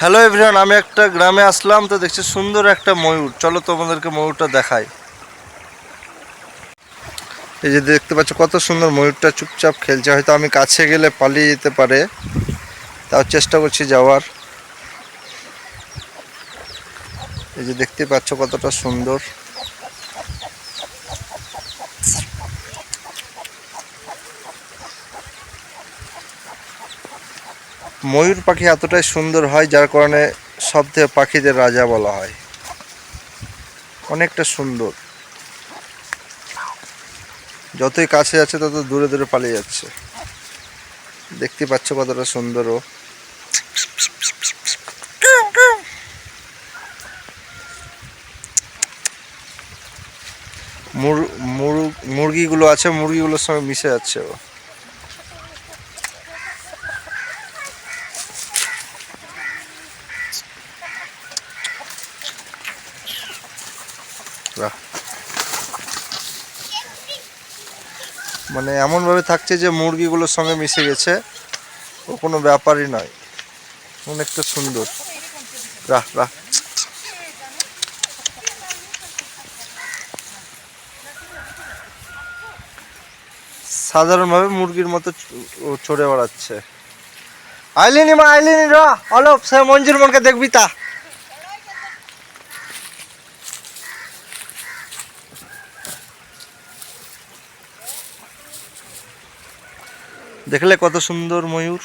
Hello everyone আমি একটা গ্রামে আসলাম তো দেখছি সুন্দর একটা ময়ূর। চলো তোমাদেরকে ময়ূরটা দেখাই। এই যে দেখতে পাচ্ছ কত সুন্দর ময়ূরটা চুপচাপ খেলছে। হয়তো আমি কাছে গেলে পালিয়ে যেতে পারে। তাও চেষ্টা করছি যাওয়ার। এই যে দেখতে পাচ্ছ কতটা সুন্দর। ময়ূর পাখি এতটাই সুন্দর হয়, যার কারণে সব থেকে পাখিদের রাজা বলা হয়। অনেকটা সুন্দর। যতই কাছে যাচ্ছে, তত দূরে দূরে পালিয়ে যাচ্ছে। দেখতে পাচ্ছ কতটা সুন্দর ও। মুরগিগুলো আছে, মুরগিগুলোর সঙ্গে মিশে যাচ্ছে ও। মানে এমনভাবে থাকছে যে মুরগিগুলোর সঙ্গে মিশে গেছে, ও কোনো ব্যাপারই নয়। অনেকটা সুন্দর। রাহ রাহ সাধারণভাবে মুরগির মতো চড়ে বেড়াচ্ছে। আইলিনি মা, আইলিনি র, অলপ সে মঞ্জুর মনকে দেখবি তা। দেখলে কত সুন্দর ময়ূর।